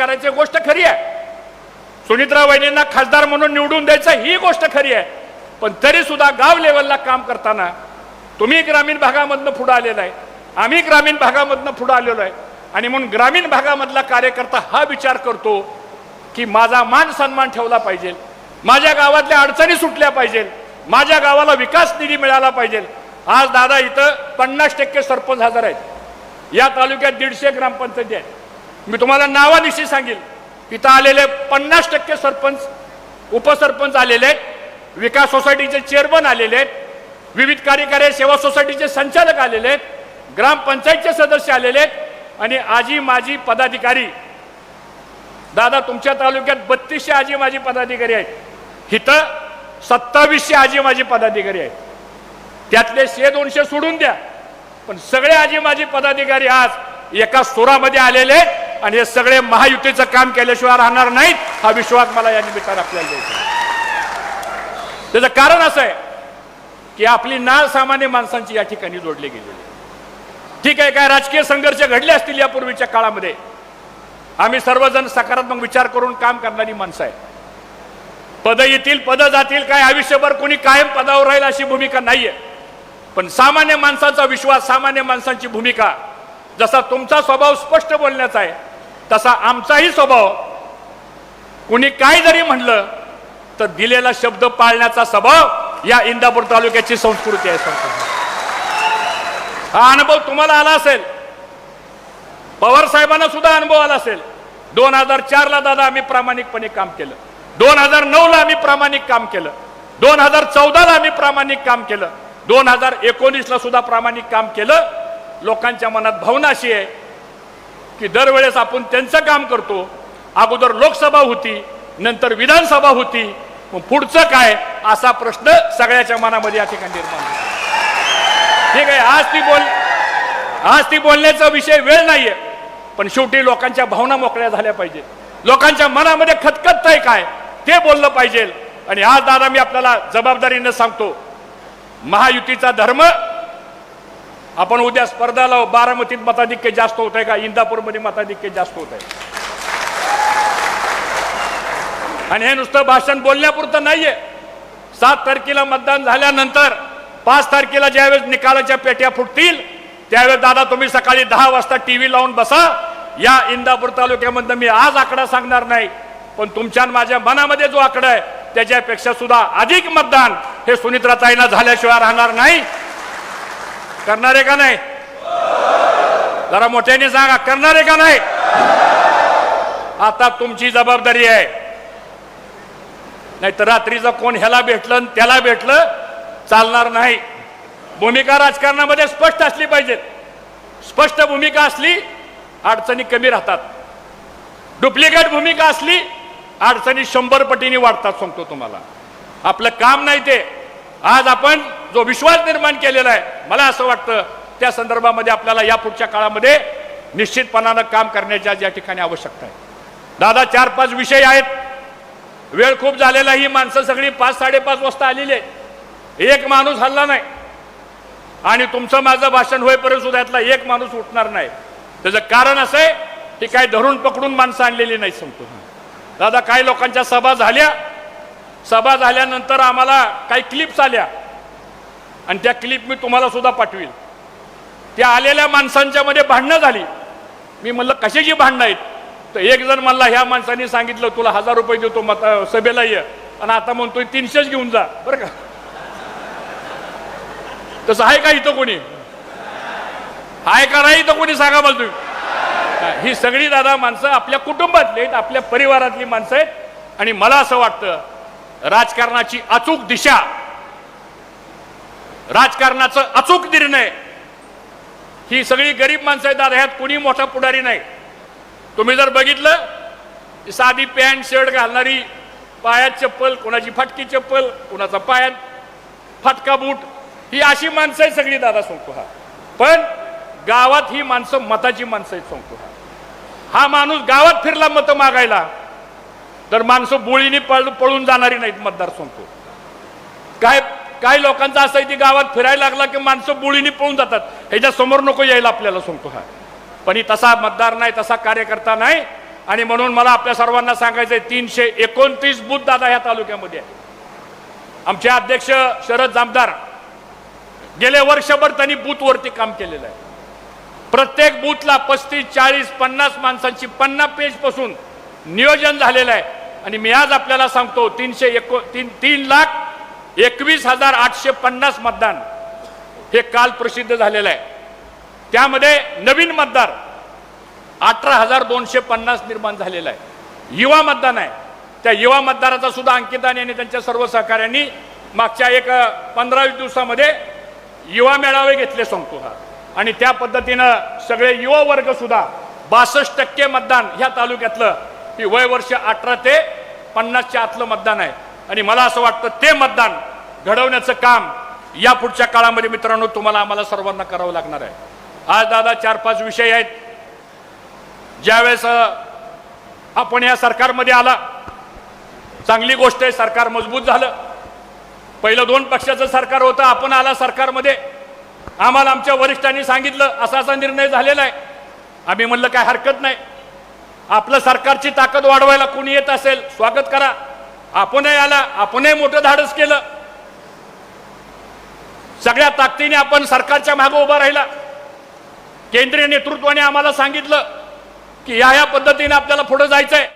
करायची गोष्ट खरी आहे. सुनित्रा वहिनींना खासदार म्हणून निवडून द्यायचं ही गोष्ट खरी आहे. पण तरी सुद्धा गाव लेवलला काम करताना तुम्ही ग्रामीण भागामधनं पुढं आलेला आहे. आम्ही ग्रामीण भागामधनं पुढं आलेलो आहे. आणि म्हणून ग्रामीण भागामधला कार्यकर्ता हा विचार करतो की माझा मान सन्मान ठेवला पाहिजे. माझ्या गावातल्या अडचणी सुटल्या पाहिजे. माझ्या गावाला विकास निधी मिळाला पाहिजे. आज दादा इथं पन्नास टक्के सरपंच हजार आहेत. या तालुक्यात दीडशे ग्रामपंचायती आहेत. मी तुम्हाला नावानिशी सांगेल. इथं आलेले पन्नास टक्के सरपंच उपसरपंच आलेले आहेत. विकास सोसायटीचे चेअरमन आलेले आहेत. विविध कार्यकारी सेवा सोसायटीचे संचालक आलेले आहेत. ग्रामपंचायतचे सदस्य आलेले आहेत. आणि आजी माजी पदाधिकारी. दादा तुमच्या तालुक्यात बत्तीसशे आजी माजी पदाधिकारी आहेत. इथं सत्तावीसशे आजी माजी पदाधिकारी आहेत. त्यातले शे दोनशे सोडून द्या. पण सगळे आजी माजी पदाधिकारी आज एका सुरामध्ये आलेले आहेत. आणि हे सगळे महायुतीचं काम केल्याशिवाय राहणार नाहीत हा विश्वास मला या निमित्तानं आपल्याला द्यायचा त्याचं कारण असं आहे की आपली नाळ सामान्य माणसांची या ठिकाणी जोडली गेलेली ठीक आहे काय राजकीय संघर्ष घडले असतील यापूर्वीच्या काळामध्ये आम्ही सर्वजण सकारात्मक विचार करून काम करणारी माणसं आहे पद येतील पद जातील काय आयुष्यभर कोणी कायम पदावर राहील अशी भूमिका नाहीये. पण सामान्य माणसाचा विश्वास सामान्य माणसांची भूमिका जसा तुमचा स्वभाव स्पष्ट बोलण्याचा आहे तसा आमचाही स्वभाव. कुणी काय जरी म्हणलं तर दिलेला शब्द पाळण्याचा स्वभाव या इंदापूर तालुक्याची संस्कृती आहे संस्कृती. हा अनुभव तुम्हाला आला असेल. पवार साहेबांना सुद्धा अनुभव आला असेल. दोन हजार चारला दादा आम्ही प्रामाणिकपणे काम केलं. दोन हजार नऊला आम्ही प्रामाणिक काम केलं. दोन हजार चौदाला आम्ही प्रामाणिक काम केलं. दोन हजार एकोणीसला सुद्धा प्रामाणिक काम केलं. लोकांच्या मनात भावना अशी आहे की दरवेळेस आपण त्यांचं काम करतो. अगोदर लोकसभा होती नंतर विधानसभा होती. मग पुढचं काय? असा प्रश्न सगळ्याच्या मनामध्ये या ठिकाणी निर्माण होतो. ठीक आहे आज ती बोल आज ती बोलण्याचा विषय वेळ नाहीये पण शेवटी लोकांच्या भावना मोकळ्या झाल्या पाहिजेत. लोकांच्या मनामध्ये खतखत आहे काय? ते बोललं पाहिजे. आणि आज दादा मी आपल्याला जबाबदारीनं सांगतो महायुतीचा धर्म आपण उद्या स्पर्धा लावू बारामतीत मताधिक्य जास्त होत आहे का? इंदापूरमध्ये मताधिक्य जास्त होत आहे. आणि हे नुसतं भाषण बोलण्यापुरतं नाहीये. सात तारखेला मतदान झाल्यानंतर पाच तारखेला ज्यावेळेस निकालाच्या पेट्या फुटतील त्यावेळेस दादा तुम्ही सकाळी दहा वाजता टीव्ही लावून बसा. या इंदापूर तालुक्यामधनं मी आज आकडा सांगणार नाही पण तुमच्या आणि माझ्या मनामध्ये जो आकडा आहे त्याच्यापेक्षा सुद्धा अधिक मतदान हे सुनित्राताईंना झाल्याशिवाय राहणार नाही. करणार आहे का नाही? जरा मोठ्याने सांगा करणार आहे का नाही? आता तुमची जबाबदारी आहे. नाही तर रात्रीचं कोण ह्याला भेटलं आणि त्याला भेटलं चालणार नाही. भूमिका राजकारणामध्ये स्पष्ट असली पाहिजे. स्पष्ट भूमिका असली अडचणी कमी राहतात. डुप्लिकेट भूमिका असली अडचणी शंभर पटीने वाढतात सांगतो तुम्हाला. आपलं काम नाही ते. आज आपण जो विश्वास निर्माण केलेला आहे मला असं वाटतं त्या संदर्भामध्ये आपल्याला या पुढच्या काळामध्ये निश्चितपणानं काम करण्याच्या या ठिकाणी आवश्यकता आहे. दादा चार पाच विषय आहेत. वेळ खूप झालेला ही माणसं सगळी पाच साडेपाच वाजता आलेली आहे एक माणूस हल्ला नाही. आणि तुमचं माझं भाषण होईपर्यंत सुद्धा यातला एक माणूस उठणार नाही. त्याचं कारण असं आहे की काय धरून पकडून माणसं आणलेली नाही सांगतो दादा काही लोकांच्या सभा झाल्या. सभा झाल्यानंतर आम्हाला काही क्लिप्स आल्या. आणि त्या क्लिप मी तुम्हाला सुद्धा पाठवील. त्या आलेल्या माणसांच्या मध्ये भांडणं झाली. मी म्हणलं कशाची भांडणं आहेत? तर एक जण म्हणला ह्या माणसाने सांगितलं तुला हजार रुपये देतो मत सभेला ये. आणि आता म्हणतोय तीनशेच घेऊन जा. बरं का? तसं आहे का इथं कोणी? आहे का नाही इथं कोणी? सांगा मला तुम्ही. ही सगळी दादा माणसं आपल्या कुटुंबातली आहेत आपल्या परिवारातली माणसं आहेत. आणि मला असं वाटतं राजकारणाची अचूक दिशा राजकारणाचं अचूक निर्णय. ही सगळी गरीब माणसं आहेत दादा ह्यात कोणी मोठा पुढारी नाही. तुम्ही जर बघितलं साधी पॅन्ट शर्ट घालणारी पायात चप्पल कोणाची फाटकी चप्पल कोणाचा पायात फाटका बूट ही अशी माणसं आहे सगळी दादा सांगतो हा पण गावात ही माणसं मताची माणसं आहेत सांगतो हा हा माणूस गावात फिरला मतं मागायला तर माणसं बोळीने पळ पळून जाणारी नाहीत मतदार सांगतो काय काही लोकांचं असं आहे गावात फिरायला लागला की माणसं बोळीने पळून जातात. ह्याच्या समोर नको यायला आपल्याला सांगतो हा. पण ही तसा मतदार नाही तसा कार्यकर्ता नाही. आणि म्हणून मला आपल्या सर्वांना सांगायचं आहे तीनशे एकोणतीस बूथ दादा ह्या तालुक्यामध्ये आहे आमचे अध्यक्ष शरद जामदार गेले वर्षभर त्यांनी बूथवरती काम केलेलं आहे. प्रत्येक बूथला पस्तीस चाळीस पन्नास माणसांची पन्नास पेजपासून नियोजन झालेलं आहे. आणि मी आज आपल्याला सांगतो तीनशे एको तीन तीन लाख एकवीस हजार आठशे पन्नास मतदान हे काल प्रसिद्ध झालेलं आहे. त्यामध्ये नवीन मतदार अठरा हजार दोनशे पन्नास निर्माण झालेला आहे. युवा मतदान आहे. त्या युवा मतदाराचा सुद्धा अंकितान आणि त्यांच्या सर्व सहकाऱ्यांनी मागच्या एक पंधरावीस दिवसामध्ये युवा मेळावे घेतले सांगतो हा आणि त्या पद्धतीनं सगळे युवा वर्ग सुद्धा बासष्ट टक्के मतदान ह्या तालुक्यातलं ही वय वर्ष अठरा ते पन्नासच्या आतलं मतदान आहे. आणि मला असं वाटतं ते मतदान घडवण्याचं काम या पुढच्या काळामध्ये मित्रांनो तुम्हाला आम्हाला सर्वांना करावं लागणार आहे. आज दादा चार पाच विषय आहेत. ज्यावेळेस आपण या सरकारमध्ये आला चांगली गोष्ट आहे सरकार मजबूत झालं. पहिलं दोन पक्षाचं सरकार होतं आपण आला सरकारमध्ये. आम्हाला आमच्या वरिष्ठांनी सांगितलं असा असा निर्णय झालेला आहे. आम्ही म्हणलं काय हरकत नाही. आपलं सरकारची ताकद वाढवायला कोणी येत असेल स्वागत करा. आपणही आला आपणही मोठं धाडस केलं. सगळ्या ताकदीने आपण सरकारच्या मागे उभा राहिला. केंद्रीय नेतृत्वाने आम्हाला सांगितलं की या या पद्धतीने आपल्याला पुढे जायचंय.